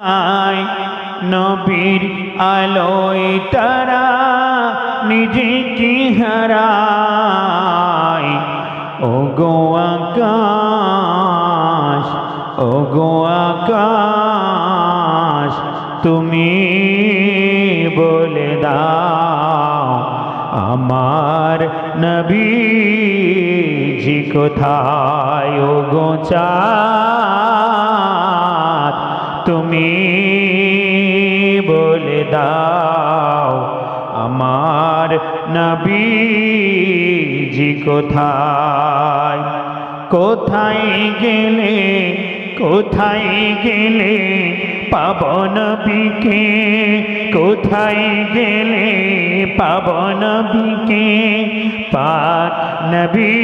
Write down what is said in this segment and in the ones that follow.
আয় নবীর আলোয় তারা নিজেকে হারায়। ও গো আকাশ ও গো আকাশ, তুমি বলে দাও, আমার নবীজি কোথায়? ও গো চাঁদ। তুমি বলে দাও, আমার নবীজি কোথায়? কোথায় গেলে কোথায় গেলে পাবন বিকে কোথায় গেলে পাবন বিকে পাক নবী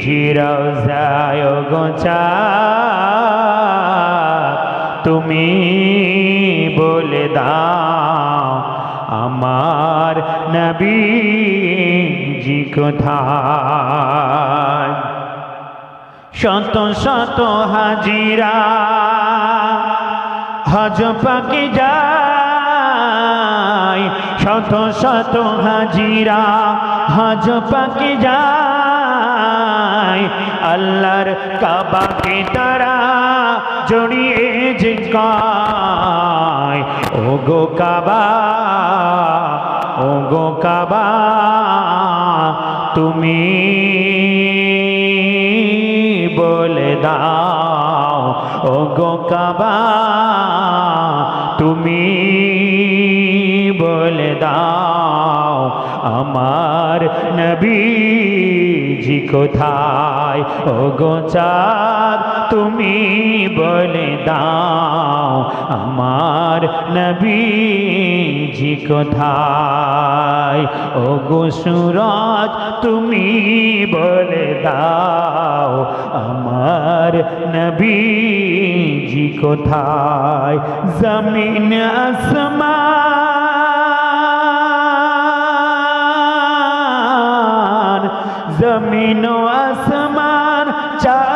জিরজায় গোচা তুমি বলে দাও, আমার নবী জি কোথায়? শত শত হাজিরা, হজ পাকে যায়। শত শত হাজিরা, হজ পাকে যায়। আল্লাহর কাবাকে তারা জড়িয়ে যে গায় ও গো কাবা ও গো কাবা, তুমি বলে দাও ও গো কাবা, তুমি বলে দাও, আমার নবীজি কোথায়? ও গো চাঁদ তুমি বলে দাও, আমার নবীজি কোথায়? ও গো সুরজ, তুমি বলে দাও, আমার নবীজি কোথায়? জমিন আসমান জমিন আসমান চাঁদ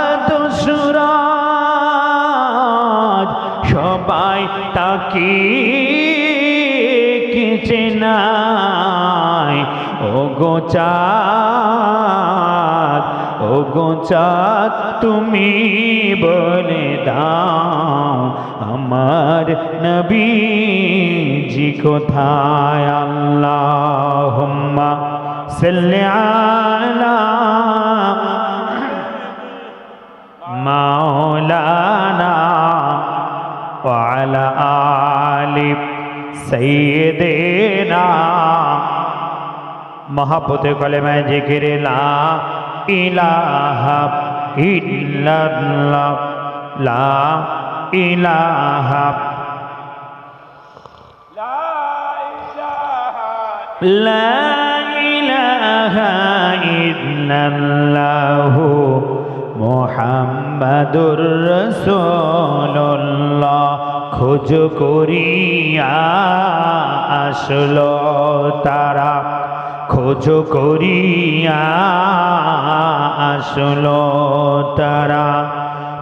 সবাই তাকি কিছু নাই ও গো চাঁদ ও গো চাঁদ, তুমি বলে দাও, আমার নবীজি কোথায়? আল্লাহ সাল্লি وعلى آل سيدنا محبت قلما ذكر لا إله إلا الله لا إله لا إله إلا الله محمد رسول الله খোঁজ করিয়া আসল তারা। খোঁজ করিয়া আসল তারা।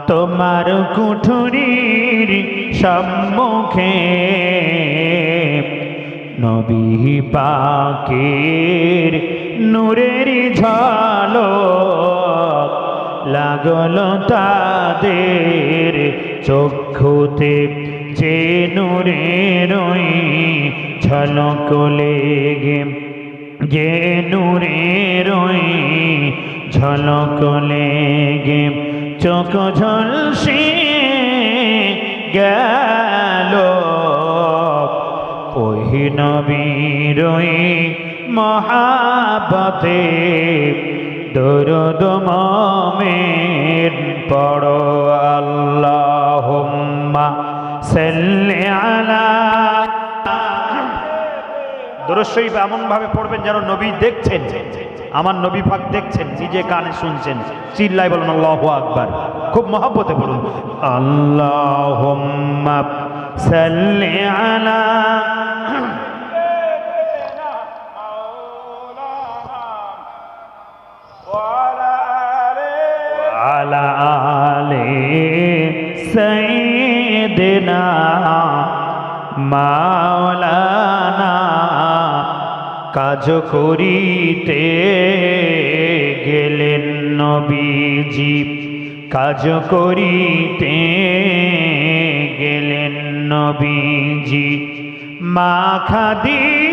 তোমার কুঠুরির সম্মুখে নবী পাকের নূরের ঝালক লাগল তাদের চক্ষুতে যে নূরের ঝলক লেগে, যে নূরের ঝলক লেগে। চোখ ঝলসে গেল ওহি নবীরই মহাবতে দরদ মামের পড়ো আল্লাহুম্মা সাল্লি আলা এমন ভাবে পড়বেন যেন নবী দেখছেন আমার নবী পাক দেখছেন নিজে কানে শুনছেন চিল্লাই বলুন আল্লাহু আকবার। খুব মহব্বতে পড়ুন। আল্লাহুম্মা সাল্লি আলা না মাওলানা কাজ করিতে গেলেন নবীজি কাজ করিতে গেলেন নবীজি মাখাদি